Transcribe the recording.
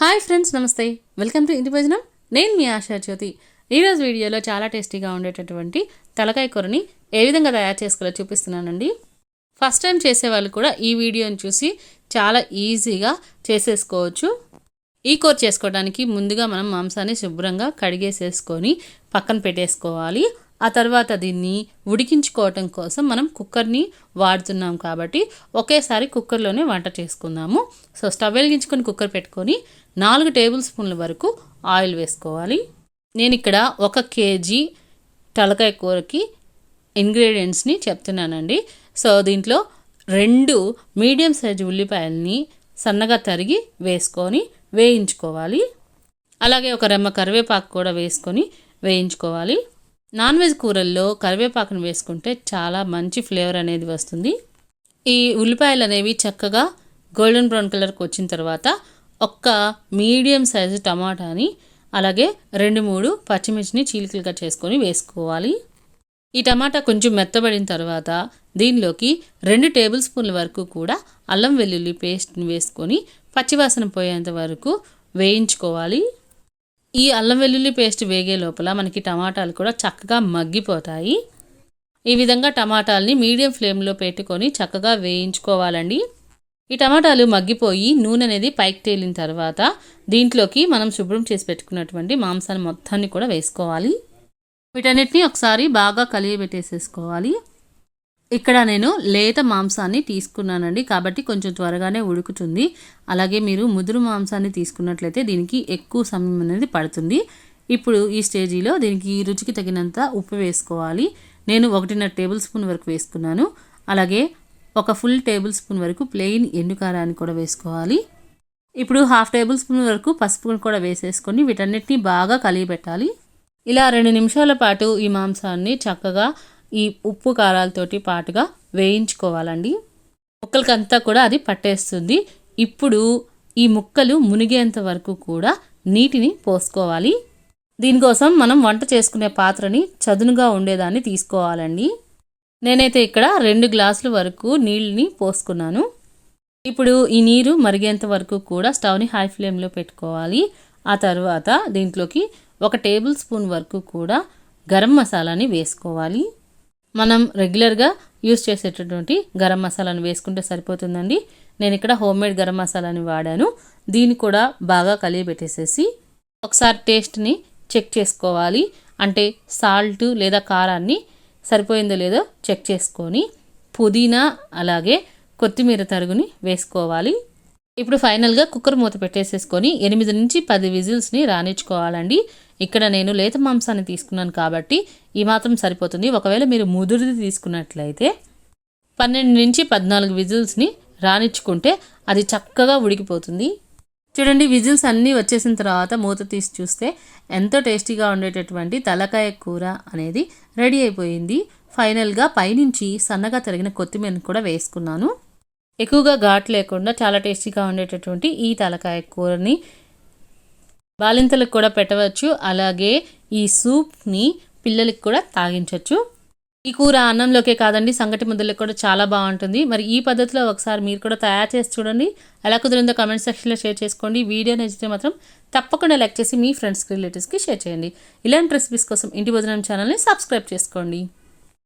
Hi friends నమస్తే. Welcome to ఇంటి భోజనం. నేను మీ ఆశా జ్యోతి. ఈరోజు వీడియోలో చాలా టేస్టీగా ఉండేటటువంటి తలకాయ కూరని ఏ విధంగా తయారు చేసుకోవాలో చూపిస్తున్నానండి. ఫస్ట్ టైం చేసేవాళ్ళు కూడా ఈ వీడియోని చూసి చాలా ఈజీగా చేసేసుకోవచ్చు. ఈ కూర చేసుకోవడానికి ముందుగా మనం మాంసాన్ని శుభ్రంగా కడిగేసేసుకొని పక్కన పెట్టేసుకోవాలి. ఆ తర్వాత దీన్ని ఉడికించుకోవటం కోసం మనం కుక్కర్ని వాడుతున్నాం కాబట్టి ఒకేసారి కుక్కర్లోనే వంట చేసుకుందాము. సో స్టవ్ వెలిగించుకొని కుక్కర్ పెట్టుకొని నాలుగు టేబుల్ స్పూన్ల వరకు ఆయిల్ వేసుకోవాలి. నేను ఇక్కడ ఒక కేజీ తలకాయ కూరకి ఇంగ్రీడియంట్స్ని చెప్తున్నానండి. సో దీంట్లో రెండు మీడియం సైజు ఉల్లిపాయల్ని సన్నగా తరిగి వేసుకొని వేయించుకోవాలి. అలాగే ఒక రెమ్మ కరివేపాకు కూడా వేసుకొని వేయించుకోవాలి. నాన్ వెజ్ కూరల్లో కరివేపాకును వేసుకుంటే చాలా మంచి ఫ్లేవర్ అనేది వస్తుంది. ఈ ఉల్లిపాయలు అనేవి చక్కగా గోల్డెన్ బ్రౌన్ కలర్కి వచ్చిన తర్వాత ఒక్క మీడియం సైజు టమాటాని అలాగే రెండు మూడు పచ్చిమిర్చిని చీలికలుగా చేసుకొని వేసుకోవాలి. ఈ టమాటా కొంచెం మెత్తబడిన తర్వాత దీనిలోకి రెండు టేబుల్ స్పూన్ల వరకు కూడా అల్లం వెల్లుల్లి పేస్ట్ని వేసుకొని పచ్చివాసన పోయేంత వరకు వేయించుకోవాలి. ఈ అల్లం వెల్లుల్లి పేస్ట్ వేగే లోపల మనకి టమాటాలు కూడా చక్కగా మగ్గిపోతాయి. ఈ విధంగా టమాటాలని మీడియం ఫ్లేమ్లో పెట్టుకొని చక్కగా వేయించుకోవాలండి. ఈ టమాటాలు మగ్గిపోయి నూనె అనేది పైకి తేలిన తర్వాత దీంట్లోకి మనం శుభ్రం చేసి పెట్టుకున్నటువంటి మాంసాన్ని మొత్తాన్ని కూడా వేసుకోవాలి. వీటన్నిటిని ఒకసారి బాగా కలియబెట్టేసేసుకోవాలి. ఇక్కడ నేను లేత మాంసాన్ని తీసుకున్నానండి. కాబట్టి కొంచెం త్వరగానే ఉడుకుతుంది. అలాగే మీరు ముదురు మాంసాన్ని తీసుకున్నట్లయితే దీనికి ఎక్కువ సమయం అనేది పడుతుంది. ఇప్పుడు ఈ స్టేజీలో దీనికి రుచికి తగినంత ఉప్పు వేసుకోవాలి. నేను ఒకటిన్నర టేబుల్ స్పూన్ వరకు వేసుకున్నాను. అలాగే ఒక ఫుల్ టేబుల్ స్పూన్ వరకు ప్లెయిన్ ఎండుకారాన్ని కూడా వేసుకోవాలి. ఇప్పుడు హాఫ్ టేబుల్ స్పూన్ వరకు పసుపు కూడా వేసేసుకొని వీటన్నిటిని బాగా కలిగిపెట్టాలి ఇలా రెండు నిమిషాల పాటు ఈ మాంసాన్ని చక్కగా ఈ ఉప్పు కారాలతోటి పాటుగా వేయించుకోవాలండి. ముక్కలకంతా కూడా అది పట్టేస్తుంది. ఇప్పుడు ఈ ముక్కలు మునిగేంత వరకు కూడా నీటిని పోసుకోవాలి. దీనికోసం మనం వంట చేసుకునే పాత్రని చదునుగా ఉండేదాన్ని తీసుకోవాలండి. నేనైతే ఇక్కడ రెండు గ్లాసుల వరకు నీళ్ళని పోసుకున్నాను. ఇప్పుడు ఈ నీరు మరిగేంత వరకు కూడా స్టవ్ని హై ఫ్లేమ్లో పెట్టుకోవాలి. ఆ తర్వాత దీంట్లోకి ఒక టేబుల్ స్పూన్ వరకు కూడా గరం మసాలాని వేసుకోవాలి. మనం రెగ్యులర్గా యూస్ చేసేటటువంటి గరం మసాలాను వేసుకుంటే సరిపోతుందండి. నేను ఇక్కడ హోమ్ మేడ్ గరం మసాలాని వాడాను. దీన్ని కూడా బాగా కలిగి పెట్టేసేసి ఒకసారి టేస్ట్ని చెక్ చేసుకోవాలి. అంటే సాల్ట్ లేదా కారాన్ని సరిపోయిందో లేదో చెక్ చేసుకొని పుదీనా అలాగే కొత్తిమీర తరుగుని వేసుకోవాలి. ఇప్పుడు ఫైనల్గా కుక్కర్ మూత పెట్టేసేసుకొని ఎనిమిది నుంచి పది విజిల్స్ని రానిచ్చుకోవాలండి ఇక్కడ నేను లేత మాంసాన్ని తీసుకున్నాను కాబట్టి ఈ మాత్రం సరిపోతుంది. ఒకవేళ మీరు ముదురుది తీసుకున్నట్లయితే పన్నెండు నుంచి పద్నాలుగు విజిల్స్ని రానిచ్చుకుంటే అది చక్కగా ఉడికిపోతుంది. చూడండి విజిల్స్ అన్నీ వచ్చేసిన తర్వాత మూత తీసి చూస్తే ఎంతో టేస్టీగా ఉండేటటువంటి తలకాయ కూర అనేది రెడీ అయిపోయింది. ఫైనల్గా పైనుంచి సన్నగా తరిగిన కొత్తిమీరను కూడా వేసుకున్నాను. ఎక్కువగా ఘాట్ లేకుండా చాలా టేస్టీగా ఉండేటటువంటి ఈ తలకాయ కూరని బాలింతలకు కూడా పెట్టవచ్చు. అలాగే ఈ సూప్ని పిల్లలకి కూడా తాగించవచ్చు. ఈ కూర అన్నంలోకే కాదండి సంగటి ముద్దలకు కూడా చాలా బాగుంటుంది. మరి ఈ పద్ధతిలో ఒకసారి మీరు కూడా తయారు చేసి చూడండి. ఎలా కుదిరిందో కమెంట్ సెక్షన్లో షేర్ చేసుకోండి. వీడియో నచ్చితే మాత్రం తప్పకుండా లైక్ చేసి మీ ఫ్రెండ్స్కి రిలేటివ్స్కి షేర్ చేయండి. ఇలాంటి రెసిపీస్ కోసం ఇంటి భోజనం ఛానల్ని సబ్స్క్రైబ్ చేసుకోండి.